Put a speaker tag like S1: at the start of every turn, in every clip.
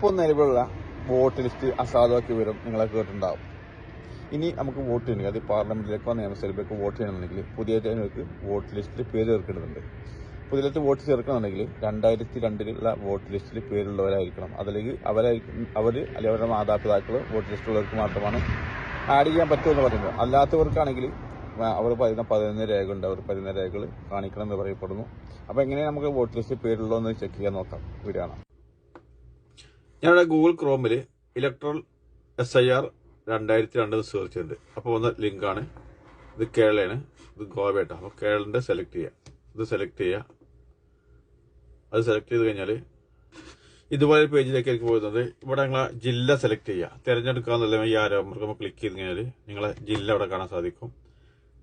S1: ഇപ്പോൾ നിലവിലുള്ള vote list അസാധുവാക്കിയ വരും. നിങ്ങളെ കേട്ടിട്ടുണ്ടാവും. ഇനി നമുക്ക് വോട്ട് ചെയ്യണമെങ്കിൽ അത് പാർലമെന്റിലേക്കോ നിയമസഭയിലേക്കോ വോട്ട് ചെയ്യണമെന്നുണ്ടെങ്കിൽ പുതിയ ജനങ്ങൾക്ക് വോട്ട് ലിസ്റ്റിൽ പേര് ചേർക്കേണ്ടതുണ്ട്. പുതിയ വോട്ട് ചേർക്കണമെന്നുണ്ടെങ്കിൽ രണ്ടായിരത്തി രണ്ടിലുള്ള വോട്ട് ലിസ്റ്റിൽ പേരുള്ളവരായിരിക്കണം. അതിലേക്ക് അവരായിരിക്കും അവർ അല്ലെങ്കിൽ അവരുടെ മാതാപിതാക്കൾ വോട്ട് ലിസ്റ്റുള്ളവർക്ക് മാത്രമാണ് ആഡ് ചെയ്യാൻ പറ്റുമെന്ന് പറയുന്നത്. അല്ലാത്തവർക്കാണെങ്കിൽ അവർ പറയുന്ന പതിനൊന്ന് രേഖയുണ്ട്. അവർ പതിനൊന്ന് രേഖകൾ കാണിക്കണം എന്ന് പറയപ്പെടുന്നു. അപ്പോൾ എങ്ങനെയാണ് നമുക്ക് വോട്ട് ലിസ്റ്റ് പേരുള്ളതെന്ന് ചെക്ക് ചെയ്യാൻ നോക്കാം. ആണ് ഞാനിവിടെ ഗൂഗിൾ ക്രോമിൽ ഇലക്ട്രോൾ എസ് ഐ ആർ രണ്ടായിരത്തി രണ്ട് സെർച്ച് ചെയ്തിട്ടുണ്ട്. അപ്പോൾ വന്ന ലിങ്കാണ് ഇത് കേരളയാണ് ഇത് ഗോവയായിട്ടാണ് അപ്പോൾ കേരളന്റെ സെലക്ട് ചെയ്യുക ഇത് സെലക്ട് ചെയ്യുക അത് സെലക്ട് ചെയ്ത് കഴിഞ്ഞാൽ ഇതുപോലെ പേജിലേക്ക് എനിക്ക് പോകുന്നത് ഇവിടെ നിങ്ങളെ ജില്ല സെലക്ട് ചെയ്യുക തിരഞ്ഞെടുക്കുക തിരഞ്ഞെടുക്കാന്നുള്ള ഈ ആരോപണം ക്ലിക്ക് ചെയ്ത് കഴിഞ്ഞാൽ നിങ്ങളെ ജില്ല അവിടെ കാണാൻ സാധിക്കും.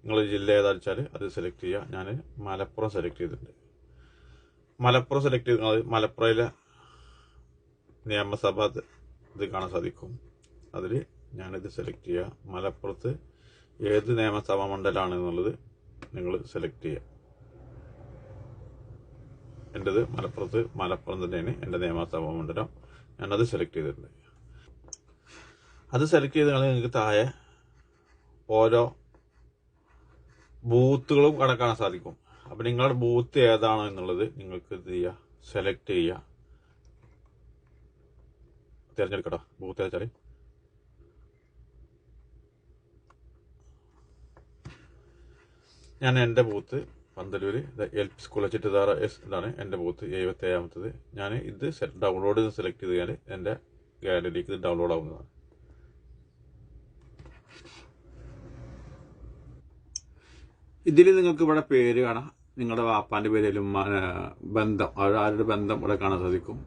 S1: നിങ്ങൾ ജില്ല ഏതാണെന്ന് വെച്ചാൽ അത് സെലക്ട് ചെയ്യുക ഞാൻ മലപ്പുറം സെലക്ട് ചെയ്തിട്ടുണ്ട്. മലപ്പുറം സെലക്ട് ചെയ്ത് മലപ്പുറയിലെ നിയമസഭ ഇത് കാണാൻ സാധിക്കും. അതിൽ ഞാനിത് സെലക്ട് ചെയ്യുക മലപ്പുറത്ത് ഏത് നിയമസഭാ മണ്ഡലമാണ് എന്നുള്ളത് നിങ്ങൾ സെലക്ട് ചെയ്യുക എന്റെത് മലപ്പുറത്ത് മലപ്പുറം തന്നെയാണ് എന്റെ നിയമസഭാ മണ്ഡലം. ഞാനത് സെലക്ട് ചെയ്തിട്ടുണ്ട്. അത് സെലക്ട് ചെയ്ത് നിങ്ങൾക്ക് താഴെ ഓരോ ബൂത്തുകളും കടക്കാൻ സാധിക്കും. അപ്പം നിങ്ങളുടെ ബൂത്ത് ഏതാണോ എന്നുള്ളത് നിങ്ങൾക്ക് ഇത് ചെയ്യുക സെലക്ട് ചെയ്യുക തിരഞ്ഞെടുക്കട്ടോ. ബൂത്ത് വെച്ചാൽ ഞാൻ എന്റെ booth Panthalur L P school Chittuthara S ഇതാണ് എന്റെ ബൂത്ത് എഴുപത്തി ഏഴാമത്തത് ഞാൻ ഇത് ഡൗൺലോഡ് ചെയ്ത് സെലക്ട് ചെയ്ത് കഴിഞ്ഞാൽ എന്റെ ഗാലറിയിലേക്ക് ഇത് ഡൗൺലോഡ് ആവുന്നതാണ്. ഇതിൽ നിങ്ങൾക്ക് ഇവിടെ പേര് കാണാം. നിങ്ങളുടെ വാപ്പാന്റെ പേരിലും ബന്ധം ആരുടെ ബന്ധം ഇവിടെ കാണാൻ സാധിക്കും.